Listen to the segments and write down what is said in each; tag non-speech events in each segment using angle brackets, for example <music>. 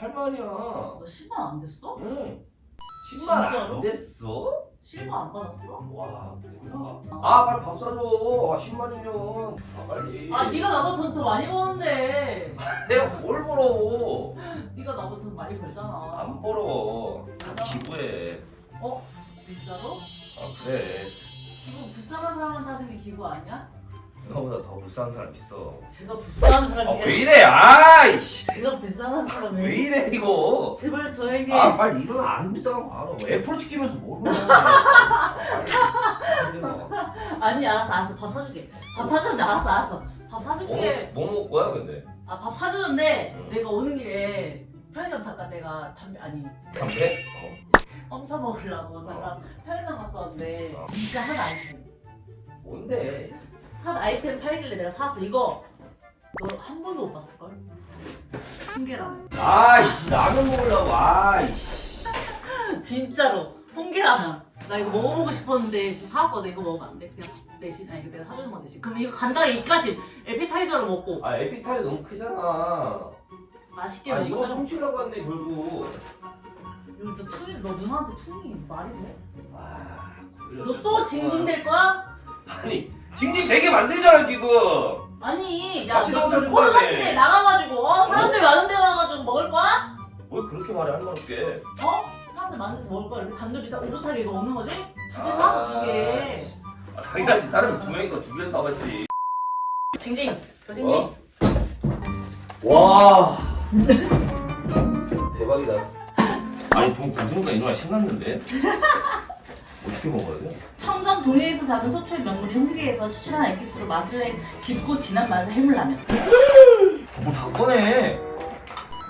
8만이야. 너 10만 안 됐어? 응. 10만 안 진짜로? 됐어? 실버 안 받았어? 와, 뭐야. 아, 빨리 밥 사줘. 아, 10만이면. 아, 빨리. 아 네가 나보다 돈 더 많이 버는데 내가 뭘 벌어? 네가 나보다 돈 많이 벌잖아 안 벌어. 다 기부해. 어? 진짜로? 아, 그래. 기부 불쌍한 사람한테 하는 게 기부 아니야? 너보다 더 불쌍한 사람 있어. 제가 불쌍한 아, 사람이야 왜 이래? 아이씨. 제가 불쌍한 사람이 왜 이래, 이거? 제발 저에게 아, 빨리 일어나. 안 불쌍한 거 알아. 애플워치 끼면서 뭘 그래. <laughs> 아니 알았어 알았어 밥 사줄게 밥 사주는데 알았어 알았어 밥 뭐, 사줄게 뭐 먹을 거야, 근데? 아 밥 사주는데 응. 내가 오는 길에 편의점 잠깐 내가 담배 아니 담배? 껌사 먹으려고 잠깐 편의점 갔었는데 어. 진짜 한 아이템 뭔데? 한 아이템 팔길래 내가 사왔어 이거 너 한 번도 못 봤을걸? 홍게라면 아이씨, 라면 먹으려고. 아이씨. <laughs> 진짜로 홍게라면 나 이거 먹어보고 싶었는데 지금 사왔거든 이거 먹으면 안 돼? 그냥 대신 아니 이거 내가 사주는 거 대신 그럼 이거 간단하게 입가심 에피타이저로 먹고 아, 에피타이 너무 크잖아. 맛있게 아, 이거 먹고 훔치려고 왔네, 결국. 이거 저 툰이 너 누나한테 툰이 말이 돼? 아, 너또 징징댈 거야? 아니, 징징 되게 만들잖아, 지금. 아니 야 같이 너 먹자는 지금 코로나 거야, 시대에 왜? 나가가지고 어? 사람들 많은 데 와가지고 먹을 거야? 왜 그렇게 말해, 할 말 없게. 어? 사람들 많은 데서 먹을 거야 이렇게 단둘이 다 오붓하게 이거 먹는 거지? 두개 아. 사왔어 두개 아, 당연하지, 사람이 두 명이니까 두 개를 사봤지. 징징 저 징징 어? 와. <laughs> 대박이다. 아니, 돈 굳으니까 이 누나 신났는데? 어떻게 먹어야 돼? 청 정 동해에서 잡은 소초의 명물인 홍게에서 추출한 액기스로 맛을 낸 깊고 진한 맛의 해물라면 뭐다 꺼내.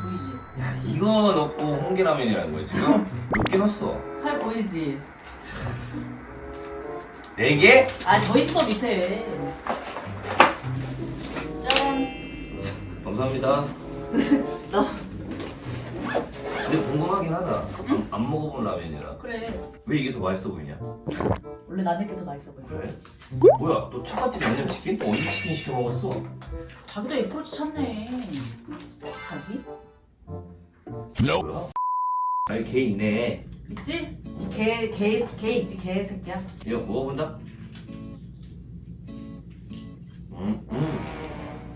보이지? 야, 이거 넣고 홍게라면이라는 거야, 지금? <laughs> 몇 개 넣었어? 살 보이지? 네 개? 아 더 있어 밑에 짠 감사합니다. <laughs> 나 근데 궁금하긴 하다. 안, 안 먹어본 라면이라. 그래 왜 이게 더 맛있어 보이냐? 원래 남의 게 더 맛있어 보여 그래? 뭐야, 너 차가집 양념치킨? 또 언제 치킨 시켜 먹었어? 자기도 애플워치 찾네 자기? 뭐야? 아, 여기 개 있네. 있지? 개, 개, 개 있지 개 새끼야 이거 먹어본다? 음, 음.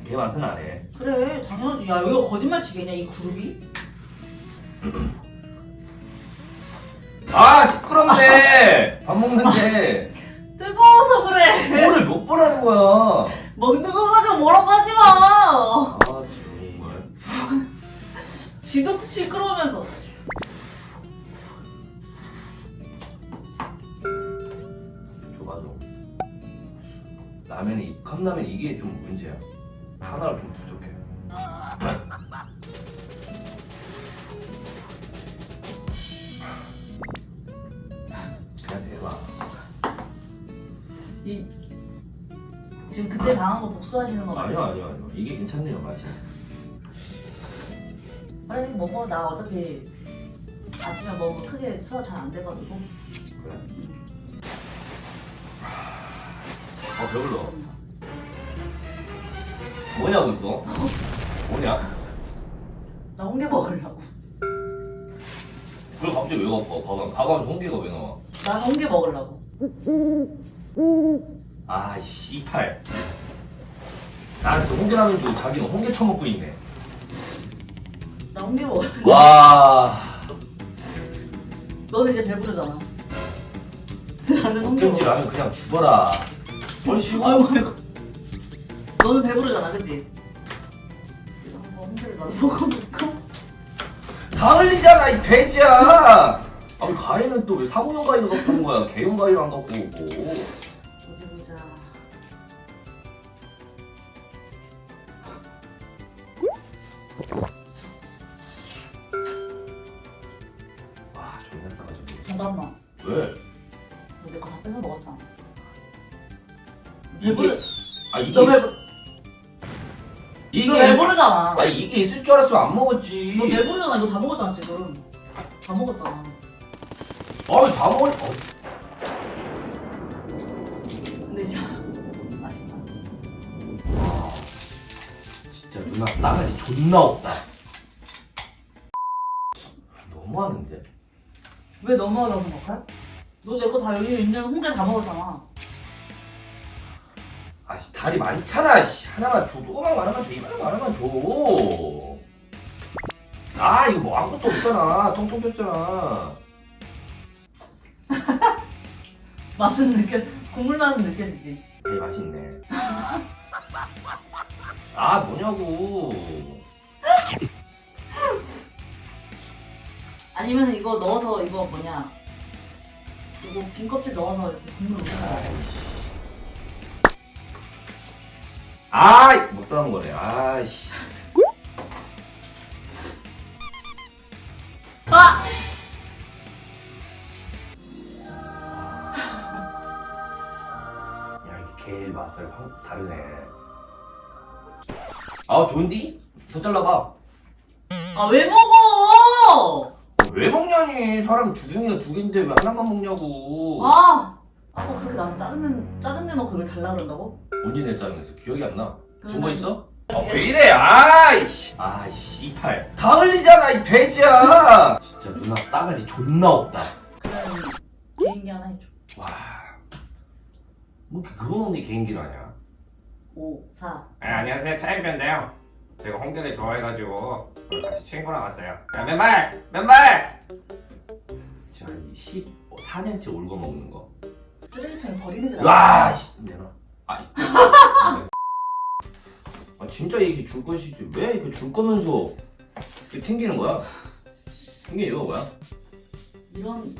개 맛은 안 해. 그래 당연하지 야 이거 거짓말 치겠냐 이 그룹이? 아, 시끄럽네! 밥 먹는데. 뜨거워서 그래 뭐를 몇번 하는 거야? 먹는 거 가지고 뭐라고 하지 마 아, 정말. 지도 시끄러우면서 줘봐, 줘. 라면이, 컵라면 이게 좀 문제야. 하나가 좀 지금 그때 당한 거 복수하시는 거? 아니요, 아니요, 아니요. 이게 괜찮네요, 맛이. 빨리 먹어 나 어차피 아침에 먹으면 크게 소화 잘 안 돼가지고 그래? 어, 배불러. 뭐냐고, 이거? 뭐냐? 나 홍게 먹으려고 그걸 갑자기 왜 갖고 와? 가방, 가방에 홍게가 왜 나와? 나 홍게 먹으려고 아, 씨팔. 나한테 홍게라면 도 자기는 홍게 처먹고 있네. 나 홍게 먹으려고 와. 너는 이제 배부르잖아 나는 홍게 어쩐지 먹어 라면 그냥 죽어라. 뭘 쉬고? 아이고 아이고 너는 배부르잖아 그치? 한번 홍게를 나도 먹어볼까? 다 흘리잖아, 이 돼지야! 아, 왜 가위는 또 왜 사무용 가위를 갖고 온 거야? 개용 가위를 안 갖고 오고. 잠깐만 왜? 너 내거 다 뺏어 먹었잖아 배부르 아, 이게. 너 배부 이게. 너 배부르잖아 아, 이게 있을 줄 알았으면 안 먹었지. 너 배부르잖아 이거 다 먹었잖아 지금 다 먹었잖아 아, 다 먹을. 어, 근데 진짜 <laughs> 맛있다 진짜 누나 싸가지 존나 없다. 너무하는데? 왜 너무하다고 생각해? 너 내 거 다 여기 있는 홍게 다 먹었잖아. 아씨 다리 많잖아 씨. 하나만 줘. 조그만 거 하나만 줘. 이만한 거 하나만 줘아 이거 뭐 아무것도 없잖아. 통통 뺐잖아. <laughs> 맛은 느껴, 국물 맛은 느껴지지. 에이 맛있네. 아 뭐냐고 아니면 이거 넣어서 이거 뭐냐. 이거 빈 껍질 넣어서 이렇게 국물 넣어서. 아이 못 따는 거네 아이씨 아! 야 이게 개 맛을 확 다르네 아 좋은디? 더 잘라봐 아, 왜 먹어! 사람 주둥이가 두 개인데 왜 하나만 먹냐고 아! 아까 그렇게 나한테 짜증내, 짜증내 놓고 왜 달라 그런다고? 언제 내 짜증냈어 기억이 안 나 증거 그러면- 있어? 아 왜 이래 아이씨 아이씨 이팔 다 흘리잖아 이 돼지야 진짜 누나 싸가지 존나 없다 그럼 개인기 하나 해줘. 와 뭐 이렇게 그건 언니 개인기를 하냐 5, 4. 네, 안녕하세요 차이비인데요 제가 홍대를 좋아해가지고 오늘 같이 친구랑 왔어요 야 맨발! 맨발! 지금 한 14년째 울고 먹는 거 쓰레기통에 버리는 게 와, 씨, 내놔. 아, 이- <laughs> 아 진짜 이게 줄 것이지 왜 이거 줄 거면서 이렇게 튕기는 거야? 튕기 이유가 뭐야? 이런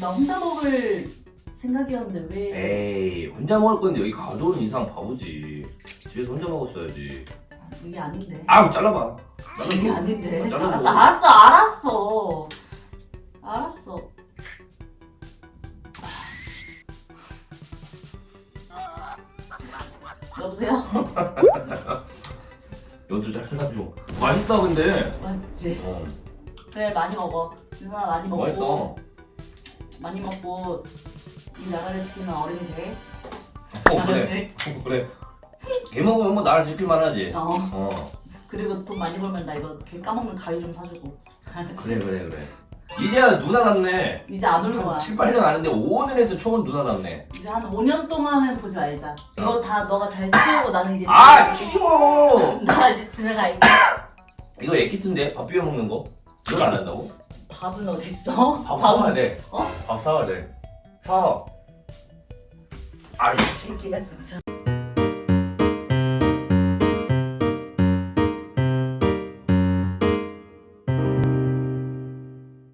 나 혼자 먹을 생각이었는데 왜 에이 혼자 먹을 건데 여기 가져오는 이상 바보지. 집에서 혼자 먹었어야지. 이게 아닌데 아우 잘라봐. 이게 아닌데 어, 잘라줘. 알았어 알았어 알았어 알았어 여보세요? 이것도 잘라줘. 맛있다 근데. 맛있지? 어, 그래 많이 먹어 누나 많이 먹고 맛있다. 많이 먹고 이 나라를 지키는 어른이 돼 어 그래. 알았지? 어, 그래. 개 먹으면 뭐 나를 지킬만 하지. 어 어 그리고 돈 많이 벌면 나 이거 개 까먹는 가위 좀 사주고 그래 그래 그래. 이제야 누나 같네. 이제 안 올 거야 7, 8년 아는데 5년에서 총은 누나 같네. 이제 한 5년 동안은 보지 말자. 이거 다 너가 잘 치우고 나는 이제 집에 아 갈게. 치워. <laughs> 나 이제 집에 갈게. 이거 엑기스인데 밥 비벼 먹는 거? 이걸 안 한다고? 밥은 어딨어? 밥 사와야 돼. 어? 밥 사와야 돼. 사. 아, 이 새끼가 진짜.